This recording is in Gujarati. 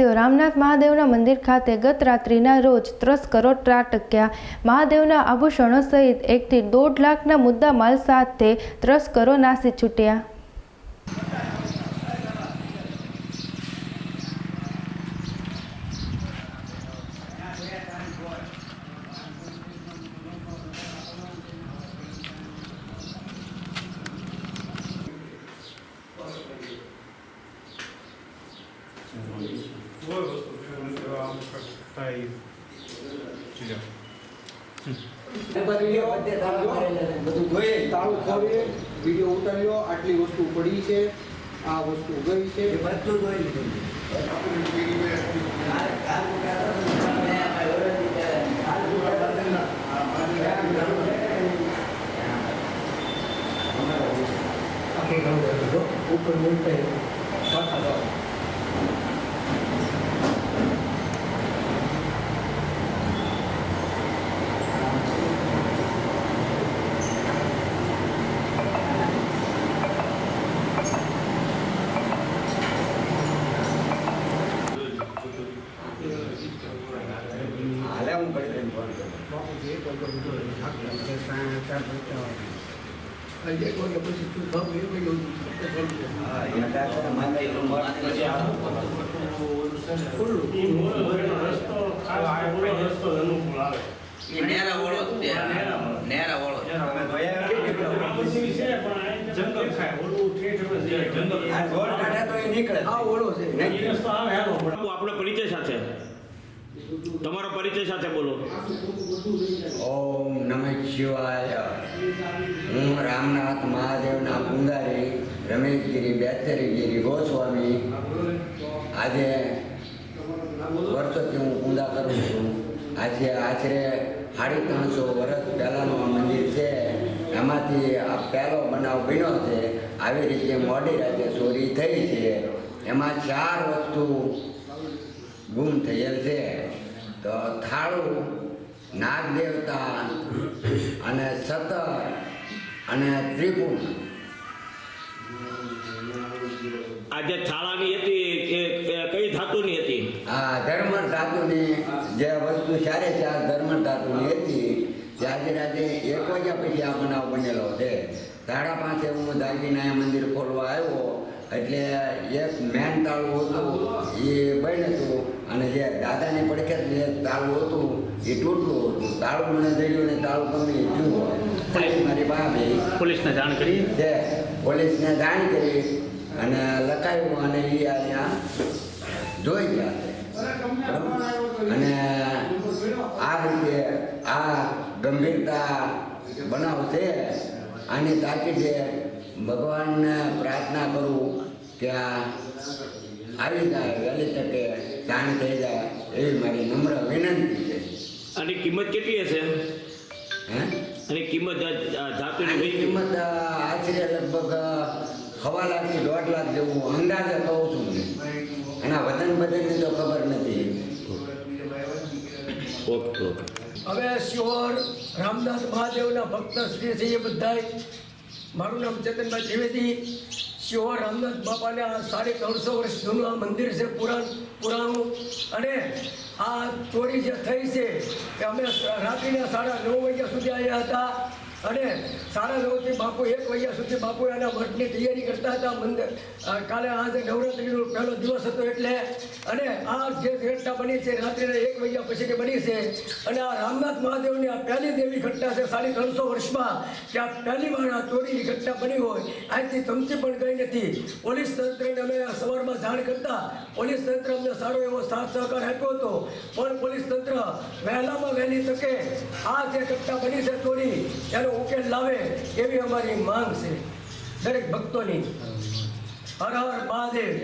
શ્રી રામનાથ મહાદેવના મંદિર ખાતે ગત રાત્રિના રોજ તસ્કરો ત્રાટક્યા. મહાદેવના આભૂષણો સહિત એકથી દોઢ લાખના મુદ્દામાલ સાથે તસ્કરો નાસી છૂટ્યા. Двоє виступили а, та й Ілля. બધું જોઈએ તાળું ખોલીએ વિડીયો ઉતાર્યો આટલી વસ્તુ પડી છે આ વસ્તુ ગઈ છે બધું જોઈ લીધું ઉપર મૂકતે નેરા તે. નેરા જોયા જંગલ ખાય આપણે જંગલ આ રોડ કાઢે તો એ નીકળે. આ ઓળો છે. આપણો પરિચય સાથે. તમારો પરિચય સાથે બોલો. ઓમ નમઃ શિવાય. હું રામનાથ મહાદેવના પુંગારી રમેશગીરી બેતરીગીરી ગોસ્વામી. આજે વર્ષોથી હું પૂજા કરું છું. આજે આશરે સાડી ત્રણસો વર્ષ પહેલાંનું મંદિર છે. એમાંથી આ પહેલો બનાવ બન્યો છે. આવી રીતે મોડી રાતે ચોરી થઈ છે. એમાં ચાર વસ્તુ ગુમ થયેલ છે. તો થાળું નાગ દેવતા અને સતર અને ત્રિપુર આ જે થાળાની હતી એ કઈ ધાતુની હતી? આ ધર્મ ધાતુની જે વસ્તુ સારી છે આ ધર્મર ધાતુની હતી આજે રાતે એક વાગ્યા પછી આ બનાવ બનેલો છે. સાડા પાંચે હું દાગીના મંદિર ખોલવા આવ્યો એટલે એક મેન તાળું હતું એ બન્યું હતું. જે દાદાની પડખે જે તાળું હતું એ તૂટલું હતું. તાળું મને જડ્યું ને તાળું ગમે એટલું મારી ભાભી પોલીસને જાણ કરી? છે પોલીસને જાણ કરી અને લખાયું અને એ અહીંયા જોઈ ગયા. અને આ રીતે આ ગંભીરતા બનાવ છે. આની તાકીદે ભગવાનને પ્રાર્થના કરું કે આ આવી જાય વહેલી તકે જાણ થઈ જાય એવી મારી નમ્ર વિનંતી છે. અને કિંમત કેટલી હશે? હે? અને કિંમત ધાતુની કિંમત આશરે લગભગ સવા લાખથી દોઢ લાખ જેવું અંદાજે કહું છું એના વજન બદનની તો ખબર નથી. Okay okay. હવે શ્યોર રામદાસ મહાદેવના ભક્ત શ્રી છે એ બધાય. મારું નામ ચેતનભાઈ ત્રિવેદી. શિહોર રામનાથ બાપાને આ સાડી ત્રણસો વર્ષ જૂનું આ મંદિર છે પુરાણ પુરાણું અને આ ચોરી જે થઈ છે, એ અમે રાત્રિના સાડા નવ વાગ્યા સુધી આવ્યા હતા. અને સાડા નવથી બાપુ એક વાગ્યા સુધી બાપુ એના મઠની તૈયારી કરતા હતા મંદિર. કાલે આજે નવરાત્રિનો પહેલો દિવસ હતો એટલે અને આ જે ઘટના બની છે, રાત્રિના એક વાગ્યા કે બની છે, અને આ રામનાથ મહાદેવની આ પહેલી દેવી ઘટના છે, સાડી ત્રણસો વર્ષમાં, કે આ પહેલી વાર આ ચોરીની ઘટના બની હોય. આજથી ચમચી પણ ગઈ નથી. પોલીસ તંત્રને અમે સવારમાં જાણ કરતા પોલીસ તંત્ર અમને સારો એવો સાથ સહકાર આપ્યો હતો. પણ પોલીસ તંત્ર વહેલામાં વહેલી તકે આ જે ઘટના બની છે ચોરી, એનો ઉકેલ લાવે એવી અમારી માંગ છે. દરેક ભક્તોની. હર હર મહાદેવ.